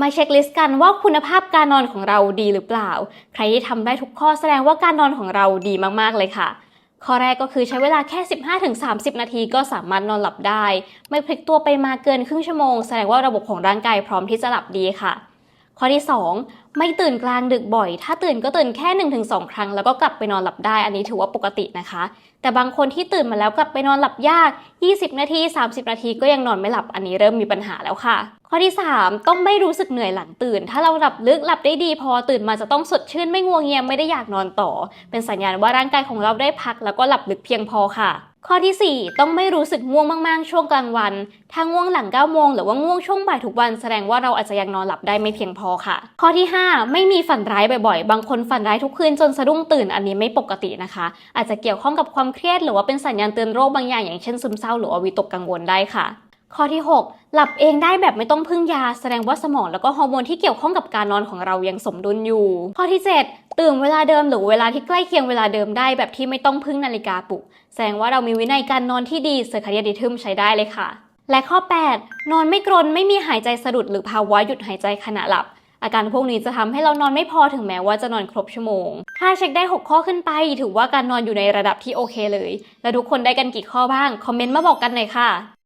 มาเช็คลิสต์กันว่าคุณภาพการนอนของเราดีหรือเปล่า ใครที่ทำได้ทุกข้อแสดงว่าการนอนของเราดีมากๆเลยค่ะ ข้อแรกก็คือใช้เวลาแค่ 15-30 นาทีก็สามารถนอนหลับได้ ไม่พลิกตัวไปมาเกินครึ่งชั่วโมง แสดงว่าระบบของร่างกายพร้อมที่จะหลับดีค่ะ ข้อที่ 2 ไม่ตื่นกลางดึกบ่อย ถ้าตื่นก็ตื่นแค่ 1-2 ครั้ง แล้วก็กลับไปนอนหลับได้ อันนี้ถือว่าปกตินะคะ แต่บางคนที่ตื่นมาแล้วกลับไปนอนหลับยาก 20 นาที 30 นาทีก็ยังนอนไม่หลับ อันนี้เริ่มมีปัญหาแล้วค่ะ ข้อที่ 3 ต้องไม่รู้สึกเหนื่อยหลังตื่น ถ้าเราหลับลึกหลับได้ดีพอตื่นมาจะต้องสดชื่นไม่งัวงเงียไม่ได้อยากนอนต่อ เป็นสัญญาณว่าร่างกายของเราได้พักแล้วก็หลับลึกเพียงพอค่ะข้อทีสี่ 4 ต้องไม่รู้สึกง่วงมาก ๆ ช่วงกลางวัน ถ้าง่วงหลัง9โมงหรือว่าง่วงช่วงบ่ายทุกวันแสดงว่าเราอาจจะยังนอนหลับได้ไม่เพียงพอค่ะ ข้อที่ 5 ไม่มีฝันร้ายบ่อย ๆ บางคนฝันร้ายทุกคืนจนสะดุ้งตื่นอันนี้ไม่ปกตินะคะ อาจจะเกี่ยวข้องกับความเครียดหรือว่าเป็นสัญญาณเตือนโรคบางอย่างอย่างเช่นซึมเศร้าหรือว่าวิตกกังวลได้ค่ะ ข้อที่ 6 หลับเองได้แบบไม่ต้องพึ่งยา แสดงว่าสมองแล้วก็ฮอร์โมนที่เกี่ยวข้องกับการนอนของเรายังสมดุลอยู่ ข้อที่ 7 ตื่นเวลาเดิมหรือเวลาที่ใกล้เคียงเวลาเดิมได้แบบที่ไม่ต้องพึ่งนาฬิกาปลุก แสดงว่าเรามีวินัยการนอนที่ดีเซอร์คาเดียดิทึมใช้ได้เลยค่ะ และข้อ 8 นอนไม่กรนไม่มีหายใจสะดุดหรือภาวะหยุดหายใจขณะหลับอาการพวกนี้จะทำให้เรานอนไม่พอถึงแม้ว่าจะนอนครบชั่วโมง ถ้าเช็คได้ 6 ข้อขึ้นไป ถือว่าการนอนอยู่ในระดับที่โอเคเลย แล้วทุกคนได้กันกี่ข้อบ้าง คอมเมนต์มาบอกกันหน่อยค่ะ